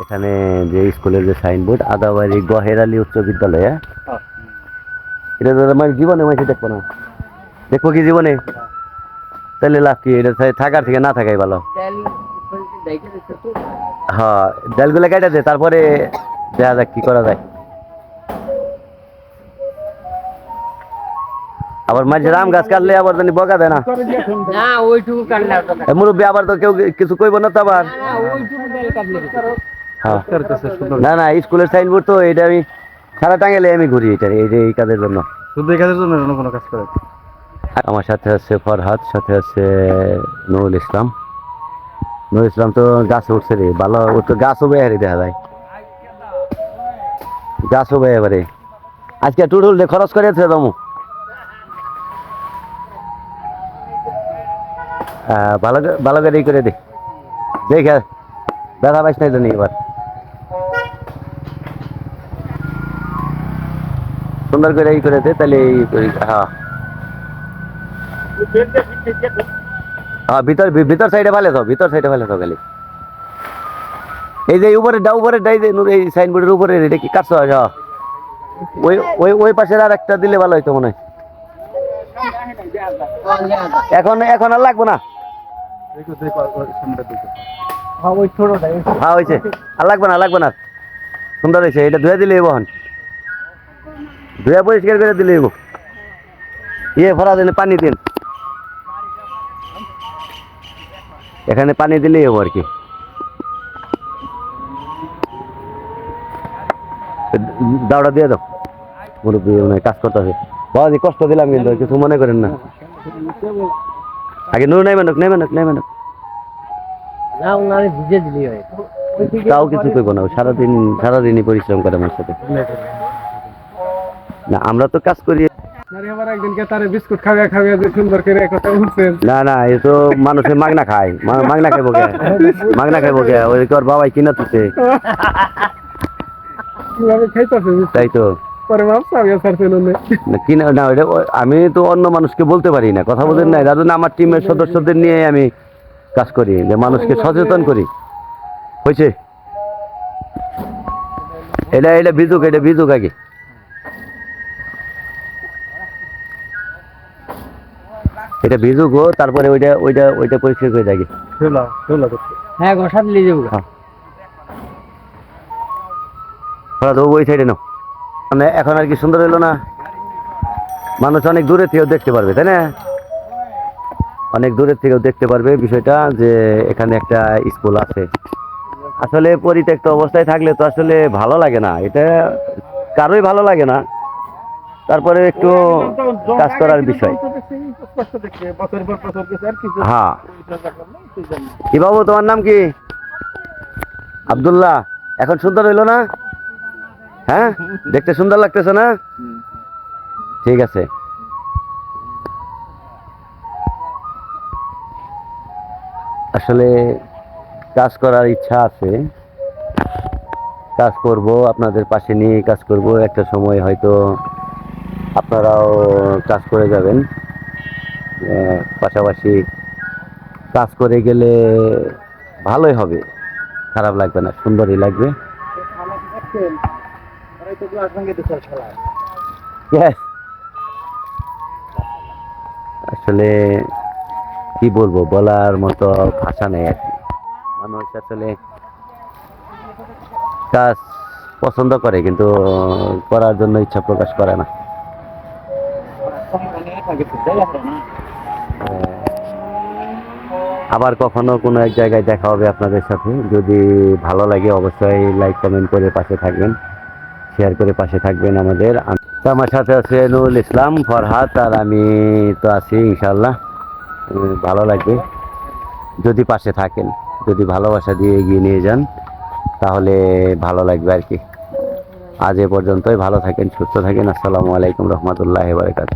এখানে যে স্কুলের যে সাইনবোর্ড আদাবাড়ি গহের আলী উচ্চ বিদ্যালয় হ্যাঁ? এটা তো মানে জীবনে মাঝে দেখব না। দেখব কি জীবনে? তাহলে লাভ কি? এটা থাকার থেকে না থাকাই ভালো। হ্যাঁ ডালগুলো কেটে দে তারপরে দেখা যাক কি করা যায়। আবার মাঝে রাম গাছ কাটলে আবার জানি বকা দেয় না। মুরব্বী আবার তো কেউ কিছু কইব না তো আবার। না, হ্যাঁ না না স্কুলের সাইনবোর্ড তো এটা আমি সারা টাঙ্গেলে আমি ঘুরি এটা এই যে এই কাজের জন্য। শুধু এই কাজের জন্য কোনো কাজ করে আমার সাথে আছে ফরহাদ সাথে আছে নুরুল ইসলাম। নুরুল ইসলাম তো গাছে উঠছে রে ভালো ও তো গাছও বেয়ে হারি দেখা যায়। গাছও এবারে আজকে টুটুল দে খরচ করেছে তমু ভালো ভালো করে করে দে। দেখে ব্যথা পাইস নাই জানি এবার। সুন্দর করে ই করে দে তাহলে এই হ্যাঁ। হ্যাঁ ভিতর ভিতর সাইডে ভালো তো ভিতর সাইডে ভালো তো খালি। এই যে উপরে ডা উপরে ডাই যে এই সাইনবোর্ডের উপরে এটা কি কাটছো? হ্যাঁ। ওই ওই ওই পাশের আর একটা দিলে ভালো হইতো মনে হয়। এখন এখন আর লাগবো না? হ্যাঁ, ওই ছোটটা হ্যাঁ হয়েছে আর লাগবে না লাগবে না। সুন্দর হয়েছে এটা ধুয়ে দিলে বহন ধুয়ে পরিষ্কার করে দিলে ইয়ে ভরা দিলে পানি দিন। এখানে পানি দিলে এবো আর কি। দাওটা দিয়ে দাও মুরব্বী মানে কাজ করতে হবে বাবাজি কষ্ট দিলাম কিন্তু কিছু মনে করেন না। আগে নুর নাই মানুক নাই মানুক নাই মানুক দিলেই তাও কিছু করব না সারাদিন সারাদিনই পরিশ্রম করে আমার সাথে না আমরা তো কাজ করি। না না এ তো মানুষের মাগনা খায়। মাগনা খাইবো কে? মাগনা খাইবো কে? ওই বাবাই কিনা তুছে তাই তো। আমি না, কিনা না ওইটা আমি তো অন্য মানুষকে বলতে পারি না কথা বলতে নাই যার জন্য আমার টিমের সদস্যদের নিয়ে আমি কাজ করি যে মানুষকে সচেতন করি। হয়েছে এটা এটা বিজুক এটা বিজুক আগে। এটা ভিজুক ও তারপরে ওইটা ওইটা ওইটা পরিষ্কার করে দেখি। হ্যাঁ ঘষা দিলে যাব। হ্যাঁ। ওরা ওই সাইডে নাও। মানে এখন আর কি সুন্দর হলো না। মানুষ অনেক দূরে থেকেও দেখতে পারবে তাই না? অনেক দূরের থেকেও দেখতে পারবে বিষয়টা যে এখানে একটা স্কুল আছে। আসলে পরিত্যক্ত অবস্থায় থাকলে তো আসলে ভালো লাগে না। এটা কারোই ভালো লাগে না। তারপরে একটু কাজ করার বিষয়। হ্যাঁ। কি বাবু তোমার নাম কি? আব্দুল্লাহ এখন সুন্দর হইল না? হ্যাঁ? দেখতে সুন্দর লাগতেছে না? ঠিক আছে। আসলে কাজ করার ইচ্ছা আছে। কাজ করব আপনাদের পাশে নিয়ে কাজ করব। একটা সময় হয়তো আপনারাও কাজ করে যাবেন। পাশাপাশি কাজ করে গেলে ভালোই হবে। খারাপ লাগবে না, সুন্দরই লাগবে. আসলে কি বলব, বলার মতো ভাষা নেই আর কি। মানুষ আসলে কাজ পছন্দ করে, কিন্তু করার জন্য ইচ্ছা প্রকাশ করে না। আবার কখনো কোনো এক জায়গায় দেখা হবে আপনাদের সাথে। যদি ভালো লাগে, অবশ্যই লাইক কমেন্ট করে পাশে থাকবেন। শেয়ার করে পাশে থাকবেন আমাদের। তো আমার সাথে আছে নুরুল ইসলাম, ফরহাদ, আর আমি তো আছি ইনশাল্লাহ ভালো লাগবে। যদি পাশে থাকেন, যদি ভালোবাসা দিয়ে এগিয়ে নিয়ে যান, তাহলে ভালো লাগবে আর কি। আজ এ পর্যন্তই। ভালো থাকেন, সুস্থ থাকেন। আসসালামু আলাইকুম রহমতুল্লাহ বারকাত